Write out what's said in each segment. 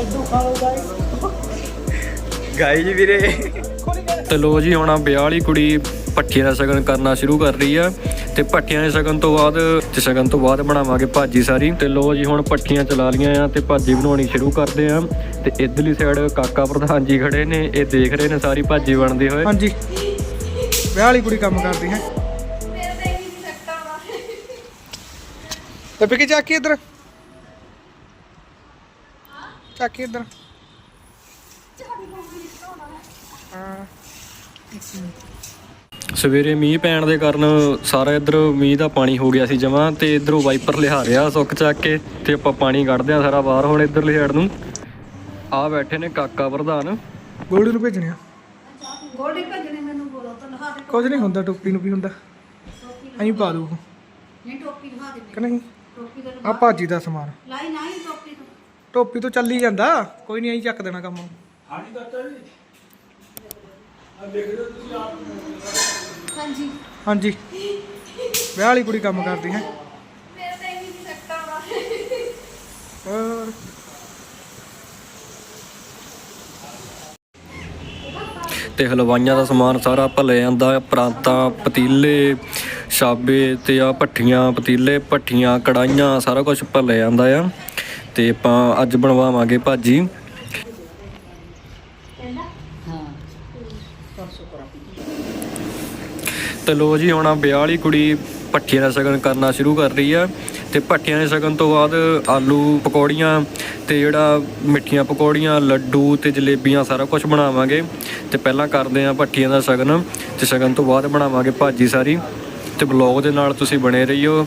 ਲੱਡੂ ਖਾ ਲਓ ਗਾਇਸ ਗਾਈ ਜੀ ਵੀਰੇ। ਤੇ ਲੋ ਜੀ ਹੁਣ ਆਹ ਵਿਆਹ ਵਾਲੀ ਕੁੜੀ ਭੱਠੀਆਂ ਦਾ ਸ਼ਗਨ ਕਰਨਾ ਸ਼ੁਰੂ ਕਰ ਰਹੀ ਆ। ਤੇ ਭੱਠੀਆਂ ਦੇ ਸ਼ਗਨ ਤੋਂ ਬਾਅਦ ਤੇ ਸ਼ਗਨ ਤੋਂ ਬਾਅਦ ਬਣਾਵਾਂਗੇ ਭਾਜੀ ਸਾਰੀ। ਤੇ ਲੋ ਜੀ ਹੁਣ ਭੱਠੀਆਂ ਚਲਾ ਲੀਆਂ ਆ ਤੇ ਭਾਜੀ ਬਣਾਉਣੀ ਸ਼ੁਰੂ ਕਰਦੇ ਆ। ਤੇ ਇਧਰਲੀ ਸਾਈਡ ਕਾਕਾ ਪ੍ਰਧਾਨ ਜੀ ਖੜੇ ਨੇ ਇਹ ਦੇਖ ਰਹੇ ਨੇ ਸਾਰੀ ਭਾਜੀ ਬਣਦੇ ਹੋਏ। ਹਾਂਜੀ। ਵਿਆਹ ਵਾਲੀ ਕੁੜੀ ਕੰਮ ਕਰਦੀ ਹੈ। ਤੇ ਪਿੱਕੇ ਚੱਕੀ ਇੱਧਰ? ਚੱਕੀ ਇੱਧਰ। ਹਾਂ ਸਵੇਰੇ ਮੀਂਹ ਪੈਣ ਦੇ ਕਾਰਨ ਸਾਰਾ ਇੱਧਰ ਮੀਂਹ ਦਾ ਪਾਣੀ ਹੋ ਗਿਆ ਸੀ ਜਮਾਂ ਤੇ ਇੱਧਰੋਂ ਵਾਈਪਰ ਲਿਆ ਰਿਹਾ ਸੁੱਕ ਚੱਕ ਕੇ ਤੇ ਆਪਾਂ ਪਾਣੀ ਕੱਢਦੇ ਆ ਸਾਰਾ ਬਾਹਰ ਹੁਣ ਇੱਧਰਲੀ ਸਾਈਡ ਨੂੰ। ਆ ਬੈਠੇ ਨੇ ਕਾਕਾ ਪ੍ਰਧਾਨ। ਗੋਲਡੀ ਨੂੰ ਭੇਜਣੇ ਆ। ਗੋਲਡੀ ਭੱਜਣੇ ਮੈਨੂੰ ਬੋਲੋ ਤਾਂ ਲਹਾ ਦੇ ਕੁਝ ਨਹੀਂ ਹੁੰਦਾ ਟੋਪੀ ਨੂੰ ਵੀ ਹੁੰਦਾ ਐਂ ਪਾ ਦੂ ਨਹੀਂ ਟੋਪੀ ਲਹਾ ਦੇ ਕਿ ਨਹੀਂ? ਟੋਪੀ ਦਾ ਆ ਭਾਜੀ ਦਾ ਸਮਾਨ। ਲਾਈ ਨਹੀਂ ਟੋਪੀ ਤੋਂ ਚੱਲੀ ਜਾਂਦਾ। ਕੋਈ ਨਹੀਂ ਐਂ ਚੱਕ ਦੇਣਾ ਕੰਮ। ਹਾਂਜੀ ਹਾਂਜੀ। ਵਿਆਹ ਵਾਲੀ ਕੁੜੀ ਕੰਮ ਕਰਦੀ ਹੈ। ਮੇਰੇ ਤਾਂ ਇਹ ਨਹੀਂ ਸਕਦਾ ਵਾ। ਹੋਰ। ਤੇ ਹਲਵਾਈਆਂ ਦਾ ਸਮਾਨ ਸਾਰਾ ਭਲੇ ਜਾਂਦਾ ਪਰਾਂਤਾਂ ਪਤੀਲੇ ਛਾਬੇ ਤੇ ਆ ਭੱਠੀਆਂ ਪਤੀਲੇ ਭੱਠੀਆਂ ਕੜਾਈਆਂ ਸਾਰਾ ਕੁਝ ਭਲੇ ਜਾਂਦਾ ਆ। ਤੇ ਆਪਾਂ ਅੱਜ ਬਣਵਾਵਾਂਗੇ ਭਾਜੀ। ਤੇ ਲੋ ਜੀ ਹੁਣ ਆਹ ਵਿਆਹ ਵਾਲੀ ਕੁੜੀ ਭੱਠੀਆਂ ਦਾ ਸ਼ਗਨ ਕਰਨਾ ਸ਼ੁਰੂ ਕਰ ਰਹੀ ਆ। ਤੇ ਭੱਠੀਆਂ ਦੇ ਸ਼ਗਨ ਤੋਂ ਬਾਅਦ ਆਲੂ ਪਕੌੜੀਆਂ ਤੇ ਜਿਹੜਾ ਮਿੱਠੀਆਂ ਪਕੌੜੀਆਂ ਲੱਡੂ ਤੇ ਜਲੇਬੀਆਂ ਸਾਰਾ ਕੁਝ ਬਣਾਵਾਂਗੇ। ਤੇ ਪਹਿਲਾਂ ਕਰਦੇ ਆ ਭੱਠੀਆਂ ਦਾ ਸ਼ਗਨ ਤੇ ਸ਼ਗਨ ਤੋਂ ਬਾਅਦ ਬਣਾਵਾਂਗੇ ਭਾਜੀ ਸਾਰੀ। ਤੇ ਬਲੌਗ ਦੇ ਨਾਲ ਤੁਸੀਂ ਬਣੇ ਰਹੀਓ।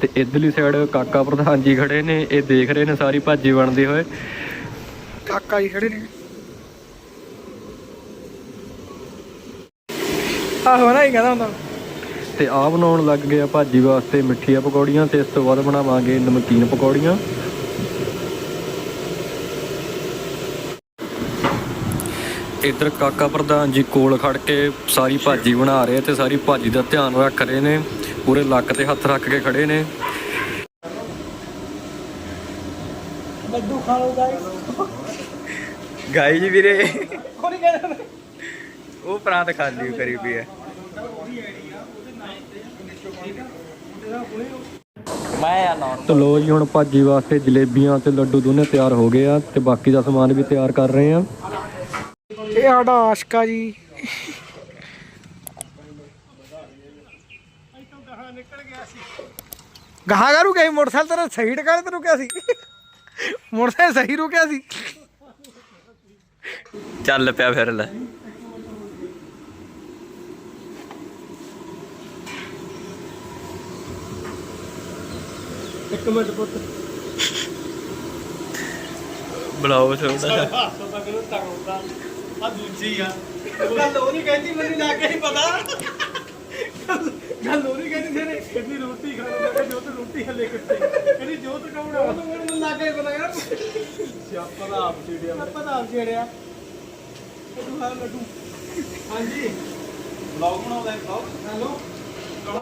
ਤੇ ਇਧਰਲੀ ਸਾਈਡ ਕਾਕਾ ਪ੍ਰਧਾਨ ਜੀ ਖੜੇ ਨੇ ਇਹ ਦੇਖ ਰਹੇ ਨੇ ਸਾਰੀ ਭਾਜੀ ਬਣਦੀ ਹੋਏ। ਕਾਕਾ ਜੀ ਖੜੇ ਨੇ। ਆਹੋ ਨਾ ਹੀ ਕਹਿੰਦਾ ਹੁੰਦਾ। ਤੇ ਆਹ ਬਣਾਉਣ ਲੱਗ ਗਏ ਆ ਭਾਜੀ ਵਾਸਤੇ ਮਿੱਠੀਆਂ ਪਕੌੜੀਆਂ ਤੇ ਇਸ ਤੋਂ ਬਾਅਦ ਬਣਾਵਾਂਗੇ ਨਮਕੀਨ ਪਕੌੜੀਆਂ। ਇੱਧਰ ਕਾਕਾ ਪ੍ਰਧਾਨ ਜੀ ਕੋਲ ਖੜ ਕੇ ਸਾਰੀ ਭਾਜੀ ਬਣਾ ਰਹੇ ਤੇ ਸਾਰੀ ਭਾਜੀ ਦਾ ਧਿਆਨ ਰੱਖ ਰਹੇ ਨੇ ਪੂਰੇ ਲੱਕ ਤੇ ਹੱਥ ਰੱਖ ਕੇ ਖੜੇ ਨੇ। ਲੱਡੂ ਖਾ ਲਓ ਗਾਇਸ ਗਾਈ ਜੀ ਵੀਰੇ। ਕੋਈ ਨਹੀਂ। ਕਹਿੰਦਾ ਉਹ ਪ੍ਰਾਂਤ ਖਾਲੀ ਕਰੀ ਪਈ ਹੈ ਤਾਂ ਲੋ ਜੀ ਹੁਣ ਭਾਜੀ ਵਾਸਤੇ ਜਲੇਬੀਆਂ ਤੇ ਲੱਡੂ ਦੋਨੇ ਤਿਆਰ ਹੋ ਗਏ ਆ ਤੇ ਬਾਕੀ ਦਾ ਸਮਾਨ ਵੀ ਤਿਆਰ ਕਰ ਰਹੇ ਆ। ਇਹ ਸਾਡਾ ਆਸ਼ਕਾ ਜੀ। ਗਾਹਾਂ ਗਾ ਰੁਕਿਆ ਸੀ? ਮੋਟਰਸਾਈਕਲ ਤੇਰਾ ਸਹੀ ਟਿਕਾਣੇ ਤੇ ਰੁਕਿਆ ਸੀ? ਮੋਟਰਸਾਈਕਲ ਸਹੀ ਰੁਕਿਆ ਸੀ? ਚੱਲ ਪਿਆ ਫਿਰ ਲੈ। ਇੱਕ ਮਿੰਟ ਪੁੱਤ। ਬਲਾਓ ਛੋਟਾ ਆ ਦੂਜੀ ਆ। ਗੱਲ ਉਹ ਨਹੀਂ ਕਹਿੰਦੀ ਮੈਨੂੰ ਲੱਗ ਗਿਆ ਹੀ ਪਤਾ। ਗੱਲ ਉਹ ਨਹੀਂ ਕਹਿੰਦੀ ਤੇਰੇ ਕਹਿੰਦੀ ਰੋਟੀ ਖਾਣ ਲੱਗਾ ਜੋਤ ਰੋਟੀ ਹਲੇ ਕਿੱਥੇ? ਕਹਿੰਦੀ ਜੋਤ ਕੌਣ ਆ? ਮੈਨੂੰ ਲੱਗ ਗਿਆ ਪਤਾ ਯਾਰ। ਸਿਆਪਾ ਦਾ ਆਪ ਛੇੜਿਆ ਸਿਆਪਾ ਦਾ ਆਪ ਛੇੜਿਆ। ਲੱਡੂ ਹਾਂ ਲੱਡੂ। ਹਾਂਜੀ। ਵਲੌਗ ਬਣਾਉਂਦਾ ਹੈ ਵਲੌਗ। ਹੈਲੋ।